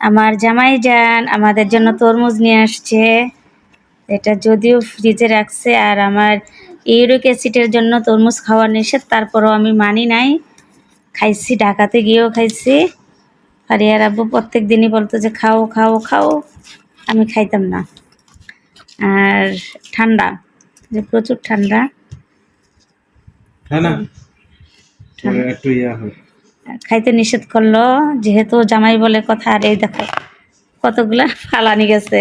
আমার জামাই যান আমাদের জন্য তরমুজ নিয়ে আসছে। এটা যদিও ফ্রিজে রাখছে আর আমার ইউরিক অ্যাসিডের জন্য তরমুজ খাওয়া নিষেধ তারপরও আমি মানি নাই। খাইছি ঢাকাতে গিয়েও খাইছি। ফারিয়ার আব্বু প্রত্যেক দিনই বলতো যে খাও খাও খাও। আমি খাইতাম না। আর ঠান্ডা যে প্রচুর ঠান্ডা। হ্যাঁ একটু ইয়া হয়। খাইতে নিষেধ করল, যেহেতু জামাই বলে কথা, আর এই দেখো কতগুলা ফালানি গেছে।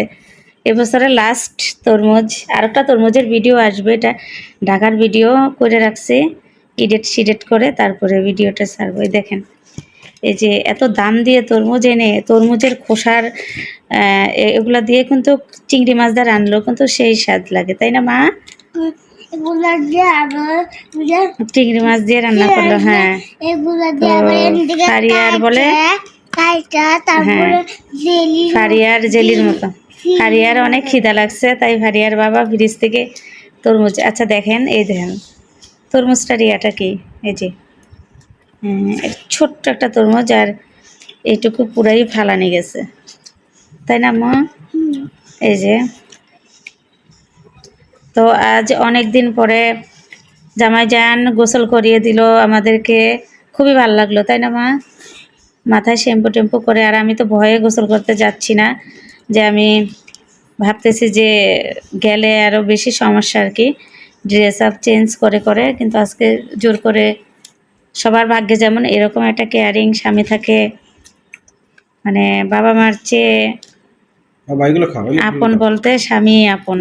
এবছরে লাস্ট তরমুজ আর একটা তরমুজের ভিডিও আসবে, এটা ঢাকার ভিডিও করে রাখছি ইডেট সিডেট করে তারপরে ভিডিওটা ছাড়বো। দেখেন, এই যে এত দাম দিয়ে তরমুজ এনে, তরমুজের খোসার এগুলা দিয়ে কিন্তু চিংড়ি মাছ রানলেও কিন্তু সেই স্বাদ লাগে, তাই না মা? এগুলা দিয়ে আবার বুঝার চিংড়ি মাছ দিয়ে রান্না করল হ্যাঁ। এগুলা দিয়ে আবার ফারিয়ার বলে কাইটা তারপরে হ্যাঁ। জেলি ফারিয়ার জেলির মতো। ফারিয়ার অনেক খিদা লাগছে তাই ফারিয়ার বাবা ফ্রিজ থেকে তরমুজ আচ্ছা দেখেন এই দেখেন। তরমুজটার ইয়াটা কি? এই যে। ছোট্ট একটা তরমুজ আর এইটুকু পুরাই ফালানি গেছে। তাই না মা? এই যে। তো আজ অনেক দিন পরে জামাই যান গোসল করিয়ে দিল, আমাদেরকে খুবই ভালো লাগল, তাই না মা? মাথায় শ্যাম্পু টেম্পু করে, আর আমি তো ভয়ে গোসল করতে যাচ্ছি না, যে আমি ভাবতেছি যে গেলে আরও বেশি সমস্যা আর কি ড্রেস আপ চেঞ্জ করে করে, কিন্তু আজকে জোর করে সবার ভাগ্যে যেমন এরকম একটা কেয়ারিং স্বামী থাকে মানে বাবা মার চেয়ে বাবা এগুলো খাও এগুলো আপন বলতে স্বামী আপন।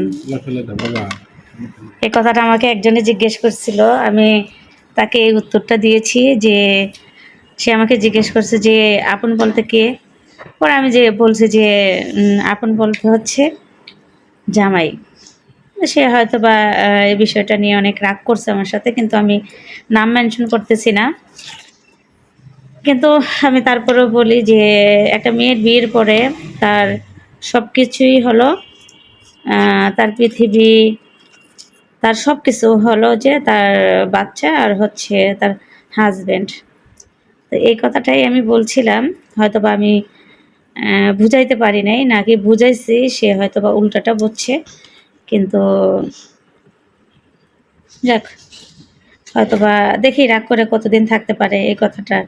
এই কথাটা আমাকে একজনে জিজ্ঞেস করছিল আমি তাকে এই উত্তরটা দিয়েছি যে সে আমাকে জিজ্ঞেস করছে যে আপন বলতে কে? পরে আমি যে বলছি যে আপন বলতে হচ্ছে জামাই। সে হয়তো বা এই বিষয়টা নিয়ে অনেক রাগ করছে আমার সাথে কিন্তু আমি নাম মেনশন করতেছি না। কিন্তু আমি তারপরেও বলি যে একটা মেয়ের বিয়ের পরে তার সব কিছুই হলো তার পৃথিবী, তার সব কিছু হলো যে তার বাচ্চা আর হচ্ছে তার হাজবেন্ড তো এই কথাটাই আমি বলছিলাম হয়তো বা আমি বুঝাইতে পারি নাই নাকি বুঝাইছি, সে হয়তো বা উল্টাটা বুঝছে, কিন্তু যাক হয়তো বা দেখি রাগ করে কতদিন থাকতে পারে এই কথাটা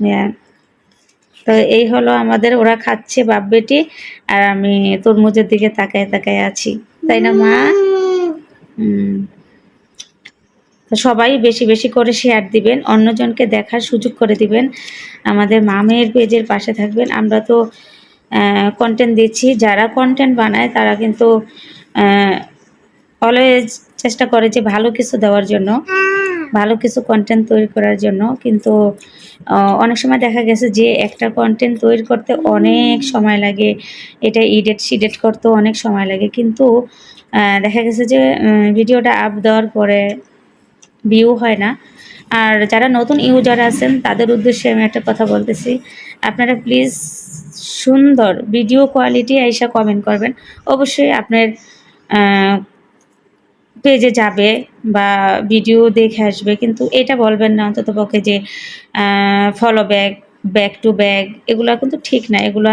Yeah. তো এই হলো আমাদের, ওরা খাচ্ছে বাপ বেটি, আর আমি তরমুজের দিকে তাকায় তাকায় আছি। তাই না, মা? সবাই বেশি বেশি করে শেয়ার দিবেন, অন্যজনকে দেখার সুযোগ করে দিবেন। আমাদের মামের পেজের পাশে থাকবেন। আমরা তো কন্টেন্ট দিচ্ছি। যারা কন্টেন্ট বানায়, তারা কিন্তু অলওয়েজ চেষ্টা করে যে ভালো কিছু দেওয়ার জন্য। ভালো কিছু কন্টেন্ট তৈরি করার জন্য, কিন্তু অনেক সময় দেখা গেছে যে একটা কন্টেন্ট তৈরি করতে অনেক সময় লাগে, এটা ইডেট সিডেট করতেও অনেক সময় লাগে, কিন্তু দেখা গেছে যে ভিডিওটা আপ দেওয়ার পরে ভিউ হয় না। আর যারা নতুন ইউজার আছেন, তাদের উদ্দেশ্যে আমি একটা কথা বলতেছি, আপনারা প্লিজ সুন্দর ভিডিও কোয়ালিটি আইসা কমেন্ট করবেন। অবশ্যই আপনার পেজে যাবে বা ভিডিও দেখে আসবে, কিন্তু এটা বলবেন না অন্তত পক্ষে যে follow back back to back এগুলো কিন্তু ঠিক না। এগুলো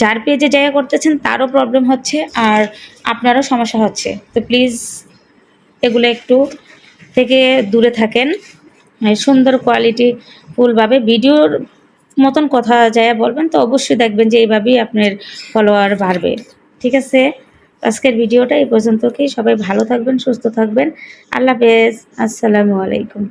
যার পেজে জায়গা করতেছেন তারও প্রবলেম হচ্ছে আর আপনারও সমস্যা হচ্ছে। তো প্লিজ এগুলো একটু থেকে দূরে থাকেন। সুন্দর কোয়ালিটি ফুলভাবে ভিডিওর মতন কথা যায় বলবেন, তো অবশ্যই দেখবেন যে এইভাবেই আপনার ফলোয়ার বাড়বে। ঠিক আছে? আজকের ভিডিওটা এই পর্যন্তকেই। সবাই ভালো থাকবেন সুস্থ থাকবেন। আল্লাহ হাফেজ। আসসালামু আলাইকুম।